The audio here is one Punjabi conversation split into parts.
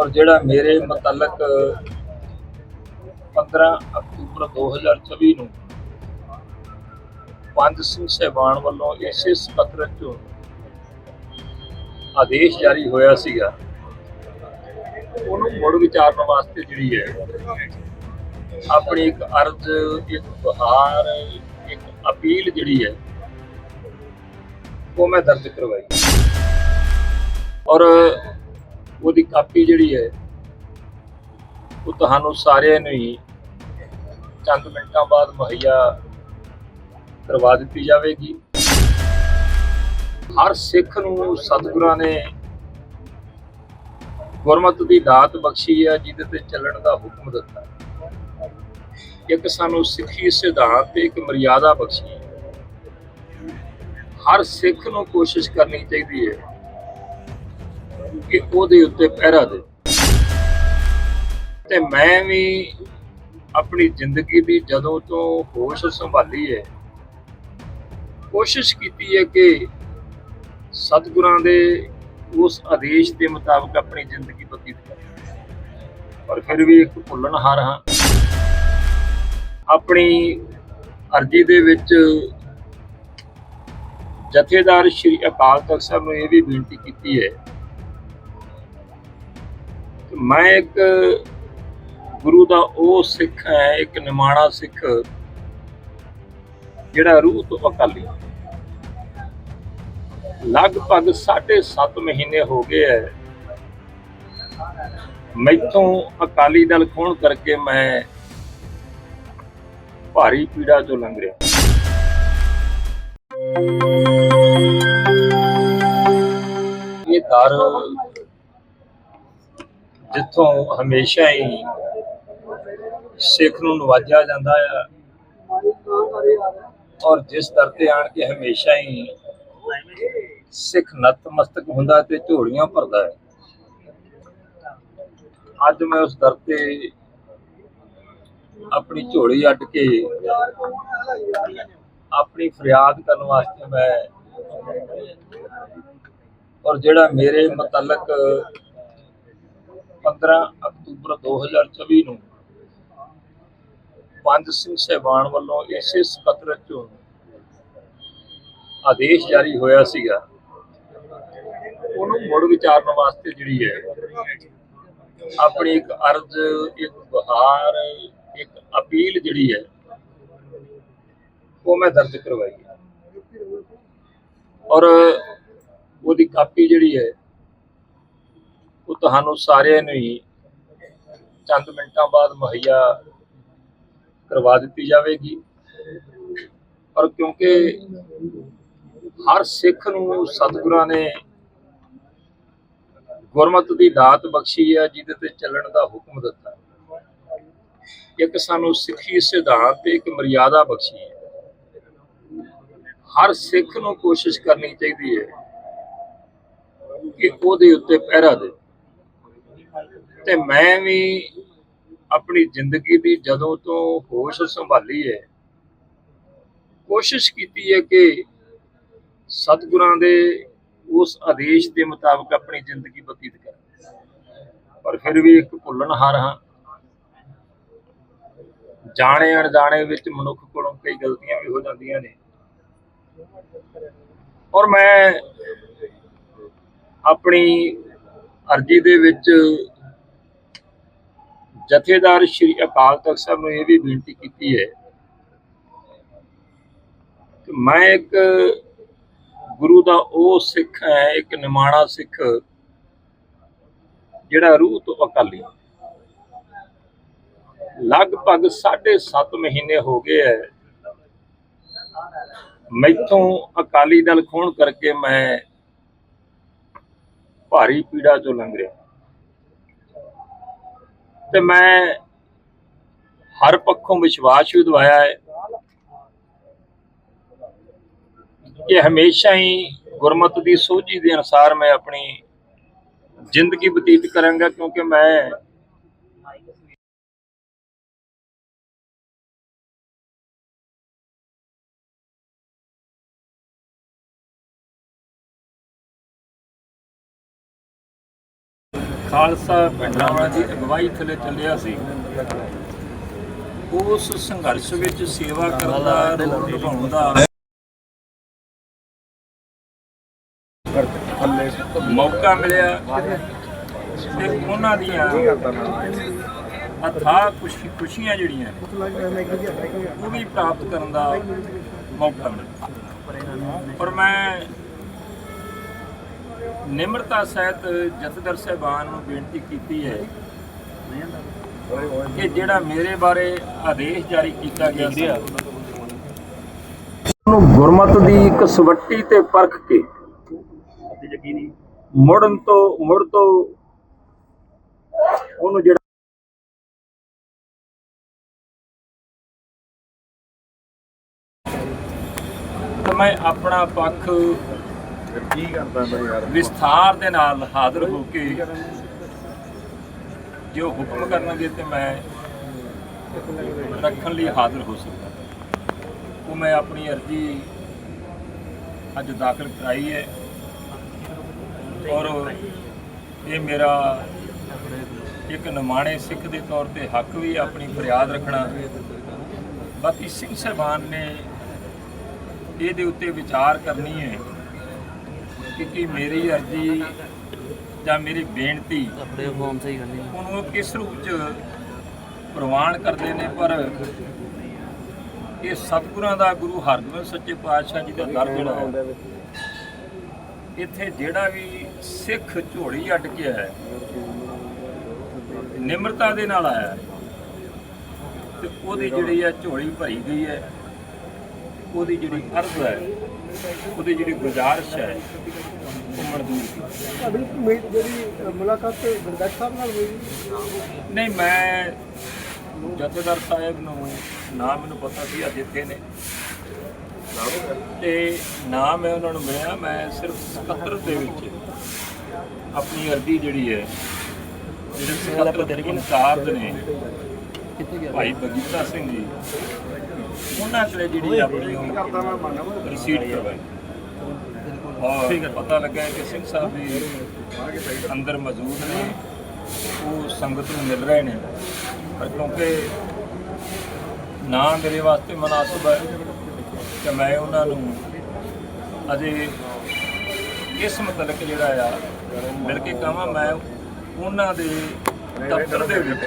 ਔਰ ਜਿਹੜਾ ਮੇਰੇ ਮੁਤਲਕ 15 ਅਕਤੂਬਰ 2024 ਨੂੰ ਪੰਜ ਸਿੰਘ ਸਹਿਬਾਨ ਵੱਲੋਂ ਇਸੇ ਸਕੱਤਰ ਚੋਂ ਆਦੇਸ਼ ਜਾਰੀ ਹੋਇਆ ਸੀਗਾ, ਉਹਨੂੰ ਮੁੜ ਵਿਚਾਰਨ ਵਾਸਤੇ ਜਿਹੜੀ ਹੈ, ਆਪਣੀ ਇੱਕ ਅਰਜ਼, ਇੱਕ ਬਹਾਰ ਇੱਕ ਅਪੀਲ ਜਿਹੜੀ ਹੈ, ਉਹ ਮੈਂ ਦਰਜ ਕਰਵਾਈ। ਔਰ ਉਹਦੀ ਕਾਪੀ ਜਿਹੜੀ ਹੈ, ਉਹ ਤੁਹਾਨੂੰ ਸਾਰਿਆਂ ਨੂੰ ਹੀ ਚੰਦ ਮਿੰਟਾਂ ਬਾਅਦ ਮੁਹੱਈਆ ਕਰਵਾ ਦਿੱਤੀ ਜਾਵੇਗੀ। ਹਰ ਸਿੱਖ ਨੂੰ ਸਤਿਗੁਰਾਂ ਨੇ ਗੁਰਮਤ ਦੀ ਦਾਤ ਬਖਸ਼ੀ ਹੈ, ਜਿਹਦੇ ਤੇ ਚੱਲਣ ਦਾ ਹੁਕਮ ਦਿੱਤਾ। ਇੱਕ ਸਾਨੂੰ ਸਿੱਖੀ ਸਿਧਾਂਤ ਤੇ ਇੱਕ ਮਰਿਆਦਾ ਬਖਸ਼ੀ ਹੈ। ਹਰ ਸਿੱਖ ਨੂੰ ਕੋਸ਼ਿਸ਼ ਕਰਨੀ ਚਾਹੀਦੀ ਹੈ ਕਿ ਉਹਦੇ ਉੱਤੇ ਪਹਿਰਾ ਦੇ। ਤੇ ਮੈਂ ਵੀ ਆਪਣੀ ਜ਼ਿੰਦਗੀ ਦੀ ਜਦੋਂ ਤੋਂ ਹੋਸ਼ ਸੰਭਾਲੀ ਹੈ ਕੋਸ਼ਿਸ਼ ਕੀਤੀ ਹੈ ਕਿ ਸਤਿਗੁਰਾਂ ਦੇ ਉਸ ਆਦੇਸ਼ ਦੇ ਮੁਤਾਬਕ ਆਪਣੀ ਜ਼ਿੰਦਗੀ ਬਤੀਤ ਕਰਾਂ। ਪਰ ਫਿਰ ਵੀ ਇੱਕ ਭੁੱਲਣਹਾਰ ਹਾਂ। ਆਪਣੀ ਅਰਜੀ ਦੇ ਵਿੱਚ ਜਥੇਦਾਰ ਸ਼੍ਰੀ ਅਕਾਲ ਤਖਤ ਸਾਹਿਬ ਨੂੰ ਇਹ ਵੀ ਬੇਨਤੀ ਕੀਤੀ ਹੈ ਮੈਂ ਇੱਕ ਗੁਰੂ ਦਾ ਉਹ ਸਿੱਖ ਹੈ, ਇੱਕ ਨਿਮਾਣਾ ਸਿੱਖ, ਜਿਹੜਾ ਰੂਹ ਤੋਂ ਅਕਾਲੀ। ਲਗਭਗ 7.5 ਮਹੀਨੇ ਹੋ ਗਏ ਹੈ ਮੈਥੋਂ ਅਕਾਲੀ ਦਲ ਖੋਣ ਕਰਕੇ ਮੈਂ ਭਾਰੀ ਪੀੜਾ ਚੋਂ ਲੰਘ ਰਿਹਾ। ਇਹ ਦਰ ਜਿੱਥੋਂ ਹਮੇਸ਼ਾ ਹੀ ਸਿੱਖ ਨੂੰ ਨਵਾਜਿਆ ਜਾਂਦਾ ਆ ਔਰ ਜਿਸ ਦਰ ਤੇ ਆਣ ਕੇ ਹਮੇਸ਼ਾ ਹੀ ਸਿੱਖ ਨਤਮਸਤਕ ਹੁੰਦਾ ਤੇ ਝੋਲੀਆਂ ਭਰਦਾ ਹੈ। ਅੱਜ ਮੈਂ ਉਸ ਦਰ ਤੇ ਆਪਣੀ ਝੋਲੀ ਅੱਡ ਕੇ ਆਪਣੀ ਫਰਿਆਦ ਕਰਨ ਵਾਸਤੇ ਮੈਂ ਔਰ ਜਿਹੜਾ ਮੇਰੇ ਮੁਤਲਕ 15 ਅਕਤੂਬਰ 2024 ਨੂੰ ਪੰਜ ਸਿੰਘ ਸਹਿਬਾਨ ਵੱਲੋਂ ਇਸੇ ਸਕੱਤਰ ਚੋਂ ਆਦੇਸ਼ ਜਾਰੀ ਹੋਇਆ ਸੀਗਾ। ਉਹਨੂੰ ਮੁੜ ਵਿਚਾਰਨ ਵਾਸਤੇ ਜਿਹੜੀ ਹੈ, ਆਪਣੀ ਇੱਕ ਅਰਜ਼, ਇੱਕ ਬਹਾਰ ਇੱਕ ਅਪੀਲ ਜਿਹੜੀ ਹੈ, ਉਹ ਮੈਂ ਦਰਜ ਕਰਵਾਈ ਔਰ ਉਹਦੀ ਕਾਪੀ ਜਿਹੜੀ ਹੈ ਉਹ ਤੁਹਾਨੂੰ ਸਾਰਿਆਂ ਨੂੰ ਹੀ ਚੰਦ ਮਿੰਟਾਂ ਬਾਅਦ ਮੁਹੱਈਆ ਕਰਵਾ ਦਿੱਤੀ ਜਾਵੇਗੀ। ਪਰ ਕਿਉਂਕਿ ਹਰ ਸਿੱਖ ਨੂੰ ਸਤਿਗੁਰਾਂ ਨੇ ਗੁਰਮਤਿ ਦੀ ਦਾਤ ਬਖਸ਼ੀ ਹੈ ਜਿਹਦੇ ਤੇ ਚੱਲਣ ਦਾ ਹੁਕਮ ਦਿੱਤਾ। ਇੱਕ ਸਾਨੂੰ ਸਿੱਖੀ ਸਿਧਾਂਤ ਤੇ ਇੱਕ ਮਰਿਆਦਾ ਬਖਸ਼ੀ ਹੈ। ਹਰ ਸਿੱਖ ਨੂੰ ਕੋਸ਼ਿਸ਼ ਕਰਨੀ ਚਾਹੀਦੀ ਹੈ ਕਿ ਉਹਦੇ ਉੱਤੇ ਪਹਿਰਾ ਦੇ। ਤੇ ਮੈਂ ਵੀ ਆਪਣੀ ਜ਼ਿੰਦਗੀ ਦੀ ਜਦੋਂ ਤੋਂ ਹੋਸ਼ ਸੰਭਾਲੀ ਹੈ ਕੋਸ਼ਿਸ਼ ਕੀਤੀ ਹੈ ਕਿ ਸਤਿਗੁਰਾਂ ਦੇ ਉਸ ਆਦੇਸ਼ ਦੇ ਮੁਤਾਬਕ ਆਪਣੀ ਜ਼ਿੰਦਗੀ ਬਤੀਤ ਕਰਾਂ। ਪਰ ਫਿਰ ਵੀ ਇੱਕ ਭੁੱਲਣਹਾਰ ਹਾਂ। ਜਾਣੇ ਅਣਜਾਣੇ ਵਿੱਚ ਮਨੁੱਖ ਕੋਲੋਂ ਕਈ ਗਲਤੀਆਂ ਵੀ ਹੋ ਜਾਂਦੀਆਂ ਨੇ। ਔਰ ਮੈਂ ਆਪਣੀ ਅਰਜੀ ਦੇ ਵਿੱਚ ਜਥੇਦਾਰ ਸ਼੍ਰੀ ਅਕਾਲ ਤਖਤ ਸਾਹਿਬ ਨੂੰ ਇਹ ਵੀ ਬੇਨਤੀ ਕੀਤੀ ਹੈ ਕਿ ਮੈਂ ਇੱਕ ਗੁਰੂ ਦਾ ਉਹ ਸਿੱਖ ਹੈ, ਇੱਕ ਨਿਮਾਣਾ ਸਿੱਖ ਜਿਹੜਾ ਰੂਹ ਤੋਂ ਅਕਾਲੀ ਲਗਭਗ 7.5 ਮਹੀਨੇ ਹੋ ਗਏ ਹੈ। ਮੈਥੋਂ ਅਕਾਲੀ ਦਲ ਖੋਣ ਕਰਕੇ ਮੈਂ ਭਾਰੀ ਪੀੜਾ ਚੋਂ ਲੰਘ ਰਿਹਾ। ਤੇ ਮੈਂ ਹਰ ਪੱਖੋਂ ਵਿਸ਼ਵਾਸ ਵੀ ਦਵਾਇਆ ਹੈ ਕਿ ਹਮੇਸ਼ਾ ਹੀ ਗੁਰਮਤ ਦੀ ਸੋਝੀ ਦੇ ਅਨੁਸਾਰ ਮੈਂ ਆਪਣੀ ਜ਼ਿੰਦਗੀ ਬਤੀਤ ਕਰਾਂਗਾ, ਕਿਉਂਕਿ ਮੈਂ ਖਾਲਸਾ ਪਿੰਡਾਂ ਦੀ ਅਗਵਾਈ ਥੱਲੇ ਚੱਲਿਆ ਸੀ। ਉਸ ਸੰਘਰਸ਼ ਵਿੱਚ ਸੇਵਾ ਕਰਨ ਦਾ ਰੋਲ ਨਿਭਾਉਣ ਦਾ ਮੌਕਾ ਮਿਲਿਆ ਤੇ ਉਹਨਾਂ ਦੀਆਂ ਅਥਾਹ ਖੁਸ਼ੀ ਖੁਸ਼ੀਆਂ ਜਿਹੜੀਆਂ ਉਹ ਵੀ ਪ੍ਰਾਪਤ ਕਰਨ ਦਾ ਮੌਕਾ ਮਿਲਿਆ। ਪਰ ਮੈਂ ਨਿਮਰਤਾ ਸਹਿਤ ਜਥੇਦਾਰ ਸਾਹਿਬਾਨ ਨੂੰ ਬੇਨਤੀ ਕੀਤੀ ਹੈ ਕਿ ਜਿਹੜਾ ਮੇਰੇ ਬਾਰੇ ਆਦੇਸ਼ ਜਾਰੀ ਕੀਤਾ ਗਿਆ ਸੀ, ਉਹਨੂੰ ਗੁਰਮਤ ਦੀ ਇੱਕ ਸਵੱਟੀ ਤੇ ਪਰਖ ਕੇ ਮੁੜਨ ਤੋਂ, ਮੁੜ ਤੋਂ ਉਹਨੂੰ ਜਿਹੜਾ ਮੈਂ ਆਪਣਾ ਪੱਖ ਕੀ ਕਰਦਾ ਮੈਂ ਯਾਰ? ਵਿਸਥਾਰ ਦੇ ਨਾਲ ਹਾਜ਼ਰ ਹੋ ਕੇ ਜੋ ਹੁਕਮ ਕਰਨਗੇ ਤੇ ਮੈਂ ਰੱਖਣ ਲਈ ਹਾਜ਼ਰ ਹੋ ਸਕਦਾ। ਉਹ ਮੈਂ ਆਪਣੀ ਅਰਜ਼ੀ ਅੱਜ ਦਾਖਲ ਕਰਾਈ ਹੈ ਔਰ ਇਹ ਮੇਰਾ ਇੱਕ ਨਿਮਾਣੇ ਸਿੱਖ ਦੇ ਤੌਰ ਤੇ ਹੱਕ ਵੀ ਆਪਣੀ ਫਰਿਆਦ ਰੱਖਣਾ। ਬਾਕੀ ਸਿੰਘ ਸਾਹਿਬਾਨ ਨੇ ਇਹਦੇ ਉੱਤੇ ਵਿਚਾਰ ਕਰਨੀ ਹੈ। ਕਿ ਕੀ ਮੇਰੀ ਅਰਜ਼ੀ ਜਾਂ ਮੇਰੀ ਬੇਨਤੀ ਆਪਣੇ ਫਾਰਮ ਸਹੀ ਕਰਨੀ ਉਹਨੂੰ ਉਹ ਕਿਸ ਰੂਪ ਚ ਪ੍ਰਵਾਨ ਕਰਦੇ ਨੇ ਪਰ ਇਹ ਸਤਿਗੁਰਾਂ ਦਾ ਗੁਰੂ ਹਰਗੋਬਿੰਦ ਸੱਚੇ ਪਾਤਸ਼ਾਹ ਜੀ ਦਾ ਦਰ ਜਿਹੜਾ ਹੈ ਇੱਥੇ ਜਿਹੜਾ ਵੀ ਸਿੱਖ ਝੋਲੀ ਅੱਡ ਕੇ ਆਇਆ ਹੈ, ਨਿਮਰਤਾ ਦੇ ਨਾਲ ਆਇਆ ਤੇ ਉਹਦੀ ਜਿਹੜੀ ਹੈ ਝੋਲੀ ਭਰੀ ਗਈ ਹੈ ਉਹਦੀ ਜਿਹੜੀ ਅਰਜ਼ ਹੈ ਉਹਦੀ ਜਿਹੜੀ ਗੁਜ਼ਾਰਿਸ਼ ਹੈ ਮਨਜ਼ੂਰ ਕੀਤੀ ਤੁਹਾਡੀ ਮੀਟ ਜਿਹੜੀ ਮੁਲਾਕਾਤ ਗੁਰਦੱਖ ਸਾਹਿਬ ਨਾਲ ਹੋਈ? ਨਹੀਂ ਮੈਂ ਜਥੇਦਾਰ ਸਾਹਿਬ ਨੂੰ ਨਾ ਮੈਨੂੰ ਪਤਾ ਸੀ ਅੱਜ ਇੱਥੇ ਨੇ। ਤੇ ਨਾ ਮੈਂ ਉਹਨਾਂ ਨੂੰ ਮਿਲਿਆ ਮੈਂ ਸਿਰਫ ਸਕੱਤਰ ਦੇ ਵਿੱਚ ਆਪਣੀ ਅਰਜ਼ੀ ਜਿਹੜੀ ਹੈ ਜਿਹੜੇ ਸਕੱਤਰ ਇੰਚਾਰਜ ਨੇ ਕਿੱਥੇ ਗਿਆ? ਭਾਈ ਬਗੀਤਾ ਸਿੰਘ ਜੀ ਉਹਨਾਂ ਕੋਲੇ ਜਿਹੜੀ ਆਪਣੀ ਰਿਸੀਟ ਕਰਵਾਈ। ਔਰ ਪਤਾ ਲੱਗਾ ਕਿ ਸਿੰਘ ਸਾਹਿਬ ਵੀ ਅੰਦਰ ਮੌਜੂਦ ਨੇ, ਉਹ ਸੰਗਤ ਨੂੰ ਮਿਲ ਰਹੇ ਨੇ। ਪਰ ਕਿਉਂਕਿ ਨਾ ਮੇਰੇ ਵਾਸਤੇ ਮਨਾਸਬ ਹੈ ਕਿ ਮੈਂ ਉਹਨਾਂ ਨੂੰ ਅਜੇ ਇਸ ਮਤਲਬ ਜਿਹੜਾ ਆ, ਮਿਲ ਕੇ ਕਹਾਂ, ਮੈਂ ਉਹਨਾਂ ਦੇ ਦਫ਼ਤਰ ਦੇ ਵਿੱਚ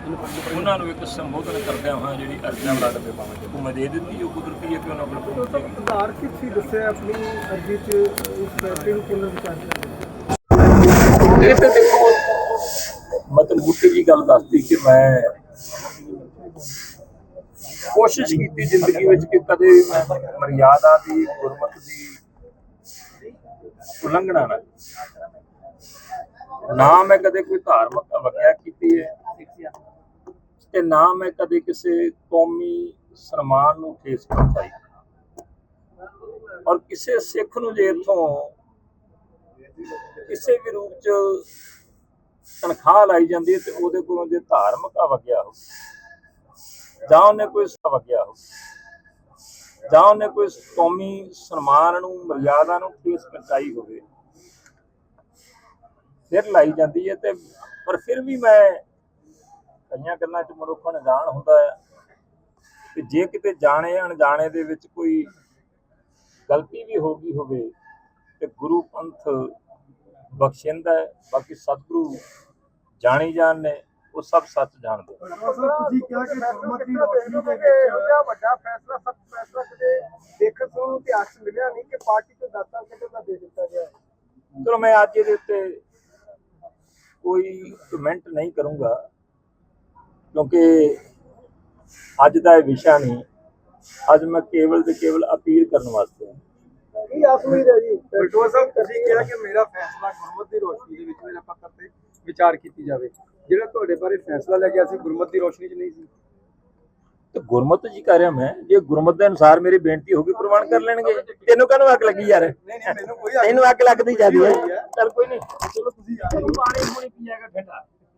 ਉਹਨਾਂ ਨੂੰ ਇੱਕ ਸੰਬੋਧਨ ਕਰਦਿਆਂ ਹੋਇਆ ਜਿਹੜੀ ਅਰਜ਼ੀ ਲੱਗਦੇ ਪਾਵਾਂਗੇ ਉਹ ਮੈਂ ਦੇ ਦਿੱਤੀ ਉਹ ਕੁਦਰਤੀ ਹੈ ਕਿ ਉਹਨਾਂ ਕੋਲ ਆਧਾਰ ਕਿੱਥੇ ਦੱਸਿਆ ਆਪਣੀ ਅਰਜ਼ੀ 'ਚ ਉਸ ਫੈਸਲੇ ਨੂੰ ਪੁਨਰ ਵਿਚਾਰ ਕਰਨਾ ਇਹ ਤੇ ਦੇਖੋ ਮਤਲਬ ਮੁੱਢੀ ਜੀ ਗੱਲ ਦੱਸਦੀ ਕਿ ਮੈਂ ਕੋਸ਼ਿਸ਼ ਕੀਤੀ ਜ਼ਿੰਦਗੀ ਵਿੱਚ ਕਿ ਕਦੇ ਵੀ ਮੈਂ ਮਰਿਆਦਾ ਦੀ ਗੁਰਮਤ ਦੀ ਉਲੰਘਣਾ ਨਾ ਨਾ ਮੈਂ ਕਦੇ ਕੋਈ ਧਾਰਮਿਕ ਅਵਗਿਆ ਕੀਤੀ ਹੈ। ਤੇ ਨਾ ਮੈਂ ਕਦੇ ਕਿਸੇ ਕੌਮੀ ਸਨਮਾਨ ਨੂੰ ਠੇਸ ਪਹੁੰਚਾਈ ਔਰ ਕਿਸੇ ਸਿੱਖ ਨੂੰ ਜੇ ਇਥੋਂ ਕਿਸੇ ਵੀ ਰੂਪ ਚ ਤਨਖਾਹ ਲਾਈ ਜਾਂਦੀ ਹੈ ਤੇ ਉਹਦੇ ਕੋਲੋਂ ਜੇ ਧਾਰਮਿਕ ਅਵਗਿਆ ਹੋ ਜਾਂ ਉਹਨੇ ਕੋਈ ਅਵਗਿਆ ਹੋ ਜਾਂ ਉਹਨੇ ਕੋਈ ਕੌਮੀ ਸਨਮਾਨ ਨੂੰ, ਮਰਿਆਦਾ ਨੂੰ ਠੇਸ ਪਹੁੰਚਾਈ ਹੋਵੇ, ਫਿਰ ਲਾਈ ਜਾਂਦੀ ਹੈ ਤੇ ਪਰ ਫਿਰ ਵੀ ਮੈਂ ਕਈਆਂ ਗੱਲਾਂ 'ਚ ਮਨੁੱਖ ਅਣਜਾਣ ਹੁੰਦਾ ਹੈ ਤੇ ਜੇ ਕਿਤੇ ਜਾਣੇ ਅਣਜਾਣੇ ਦੇ ਵਿੱਚ ਕੋਈ ਗਲਤੀ ਵੀ ਹੋ ਗਈ ਹੋਵੇ ਤੇ ਗੁਰੂ ਪੰਥ ਬਖਸ਼ਿੰਦਾ ਹੈ ਬਾਕੀ ਸਤਿਗੁਰੂ ਜਾਣੀ ਜਾਣ ਨੇ ਉਹ ਸਭ ਸੱਚ ਜਾਣਦੇ ਸਰ ਤੁਸੀਂ ਕਿਹਾ ਕਿ ਗੁਰਮਤ ਦੀ ਰੋਸ਼ਨੀ ਦੇ ਵਿੱਚ ਵੱਡਾ ਫੈਸਲਾ ਸਖਤ ਫੈਸਲਾ ਕਦੇ ਦੇਖਣ ਸੁਣਨ ਨੂੰ ਇਤਿਹਾਸ 'ਚ ਮਿਲਿਆ ਨਹੀਂ ਕਿ ਪਾਰਟੀ ਤੋਂ ਦਾਤਾ ਕਿਤੇ ਦਾ ਦੇ ਦਿੱਤਾ ਗਿਆ। ਚਲੋ ਮੈਂ ਅੱਜ ਇਹਦੇ ਉੱਤੇ ਕੋਈ ਕਮੈਂਟ ਨਹੀਂ ਕਰੂੰਗਾ। ਕਿਉਂਕਿ ਅੱਜ ਦਾ ਇਹ ਵਿਸ਼ਾ ਨਹੀਂ ਅੱਜ ਮੈਂ ਕੇਵਲ ਤੇ ਕੇਵਲ ਅਪੀਲ ਕਰਨ ਵਾਸਤੇ ਹਾਂ। ਕੀ ਆਸ ਉਮੀਦ ਹੈ ਜੀ? ਬਲਟੋਆ ਸਾਹਿਬ ਤੁਸੀਂ ਕਿਹਾ ਕਿ ਮੇਰਾ ਫੈਸਲਾ ਗੁਰਮਤ ਦੀ ਰੋਸ਼ਨੀ ਦੇ ਵਿੱਚ ਮੇਰਾ ਪੱਤਰ ਤੇ ਵਿਚਾਰ ਕੀਤੀ ਜਾਵੇ। ਜਿਹੜਾ ਤੁਹਾਡੇ ਬਾਰੇ ਫੈਸਲਾ ਲੈ ਗਿਆ ਸੀ ਗੁਰਮਤ ਦੀ ਰੋਸ਼ਨੀ 'ਚ ਨਹੀਂ ਸੀ। ਤੇ ਗੁਰਮਤ ਜੀ ਕਰ ਰਿਹਾ ਮੈਂ ਜੇ ਗੁਰਮਤ ਦੇ ਅਨੁਸਾਰ ਮੇਰੀ ਬੇਨਤੀ ਹੋਗੀ ਪ੍ਰਵਾਨ ਕਰ ਲੈਣਗੇ। ਤੈਨੂੰ ਕਾਹਨੂੰ ਅੱਗ ਲੱਗੀ ਯਾਰ? ਨਹੀਂ ਨਹੀਂ ਮੈਨੂੰ ਕੋਈ ਤੈਨੂੰ ਅੱਗ ਲੱਗਦੀ ਜਾਂਦੀ ਹੈ। ਚਲ ਕੋਈ ਨਹੀਂ। ਚਲੋ ਤੁਸੀਂ ਪਾਣੀ ਪੂਣੀ ਪੀਏਗਾ ਠੰਡਾ